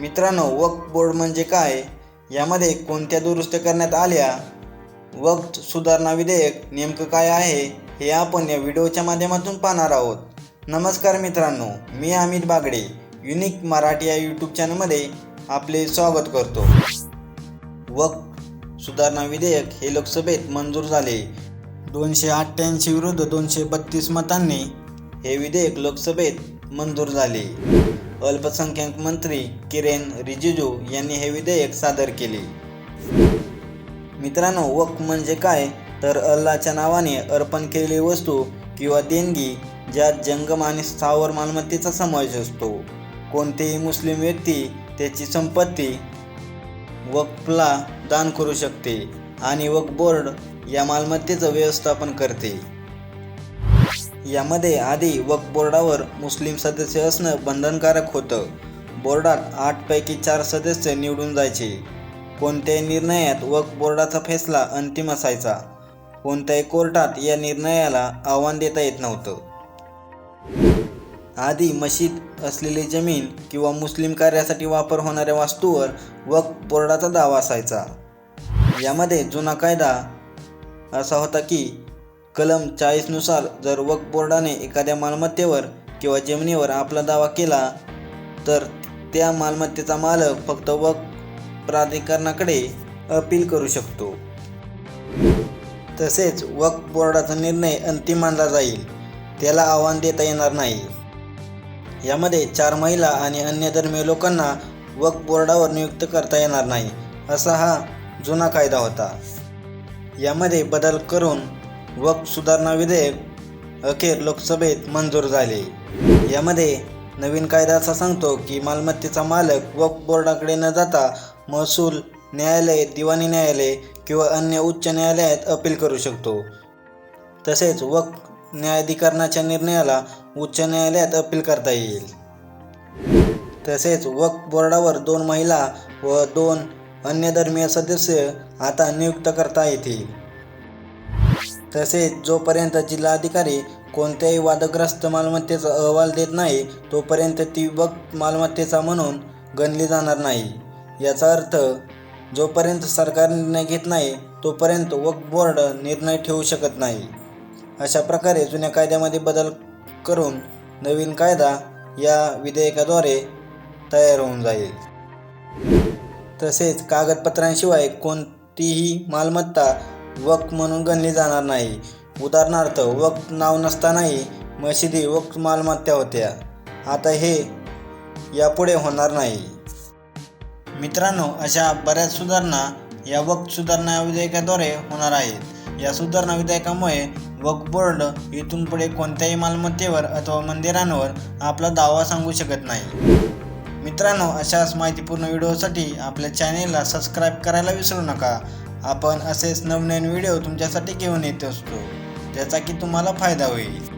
मित्रांनो वक्फ बोर्ड म्हणजे काय? यामध्ये कोणत्या दुरुस्त्या करण्यात आल्या? वक्त सुधारणा विधेयक नेमकं काय आहे? हे आपण या व्हिडिओच्या माध्यमातून पाहणार आहोत. नमस्कार मित्रांनो मी अमित बागडे युनिक मराठी या यूट्यूब चॅनलमध्ये आपले स्वागत करतो. वक्त सुधारणा विधेयक हे लोकसभेत मंजूर झाले. दोनशे अठ्ठ्याऐंशी विरुद्ध दोनशे बत्तीस मतांनी हे विधेयक लोकसभेत मंजूर झाले. अल्पसंख्याक मंत्री किरेन रिजिजू यांनी हे विधेयक सादर केले. मित्रांनो वक्फ म्हणजे काय? तर अल्लाच्या नावाने अर्पण केलेली वस्तू किंवा देणगी ज्यात जंगम आणि स्थावर मालमत्तेचा समावेश असतो. कोणतेही मुस्लिम व्यक्ती त्याची संपत्ती वक्फला दान करू शकते आणि वक्फ बोर्ड या मालमत्तेचं व्यवस्थापन करते. यामध्ये आधी वक्फ बोर्डावर मुस्लिम सदस्य असणं बंधनकारक होतं. बोर्डात आठपैकी चार सदस्य निवडून जायचे. कोणत्याही निर्णयात वक्फ बोर्डाचा फैसला अंतिम असायचा. कोणत्याही कोर्टात या निर्णयाला आव्हान देता येत नव्हतं. आधी मशीद असलेली जमीन किंवा मुस्लिम कार्यासाठी वापर होणाऱ्या वास्तूवर वक्फ बोर्डाचा दावा असायचा. यामध्ये जुना कायदा असा होता की कलम चाळीसनुसार जर वक्फ बोर्डाने एखाद्या मालमत्तेवर किंवा जमिनीवर आपला दावा केला तर त्या मालमत्तेचा मालक फक्त वक्फ प्राधिकरणाकडे अपील करू शकतो. तसेच वक्फ बोर्डाचा निर्णय अंतिम मानला जाईल. त्याला आव्हान देता येणार नाही. यामध्ये चार महिला आणि अन्य धर्मीय लोकांना वक्फ बोर्डावर नियुक्त करता येणार नाही असा हा जुना कायदा होता. यामध्ये बदल करून वक्फ सुधारणा विधेयक अखेर लोकसभेत मंजूर झाले. यामध्ये नवीन कायदा असा सांगतो की मालमत्तेचा मालक वक्फ बोर्डाकडे न जाता महसूल न्यायालय दिवाणी न्यायालय किंवा अन्य उच्च न्यायालयात अपील करू शकतो. तसेच वक्फ न्यायाधिकरणाच्या निर्णयाला उच्च न्यायालयात अपील करता येईल. तसेच वक्फ बोर्डावर दोन महिला व दोन अन्य धर्मीय सदस्य आता नियुक्त करता येतील. तसेच जोपर्यंत जिल्हाधिकारी कोणत्याही वादग्रस्त मालमत्तेचा अहवाल देत नाही तोपर्यंत ती वक्फ मालमत्तेचा म्हणून गणली जाणार नाही. याचा अर्थ जोपर्यंत सरकार निर्णय घेत नाही तोपर्यंत वक्फ बोर्ड निर्णय ठेवू शकत नाही. अशा प्रकारे जुन्या कायद्यामध्ये बदल करून नवीन कायदा या विधेयकाद्वारे तयार होऊन जाईल. तसेच कागदपत्रांशिवाय कोणतीही मालमत्ता वक्फ म्हणून गणली जाणार नाही. उदाहरणार्थ वक्फ नाव नसतानाही मशिदी वक्फ मालमत्ता होत्या. आता हे यापुढे होणार नाही. मित्रांनो अशा बऱ्याच सुधारणा या वक्फ सुधारणा विधेयकाद्वारे होणार आहेत. या सुधारणा विधेयकामुळे वक्फ बोर्ड इथून पुढे कोणत्याही मालमत्तेवर अथवा मंदिरांवर आपला दावा सांगू शकत नाही. मित्रांनो अशाच माहितीपूर्ण व्हिडिओसाठी आपल्या चॅनेलला सबस्क्राईब करायला विसरू नका. आपण असेच नवनवीन व्हिडिओ तुमच्यासाठी घेऊन येत असतो. ज्याचा की तुम्हाला फायदा होईल.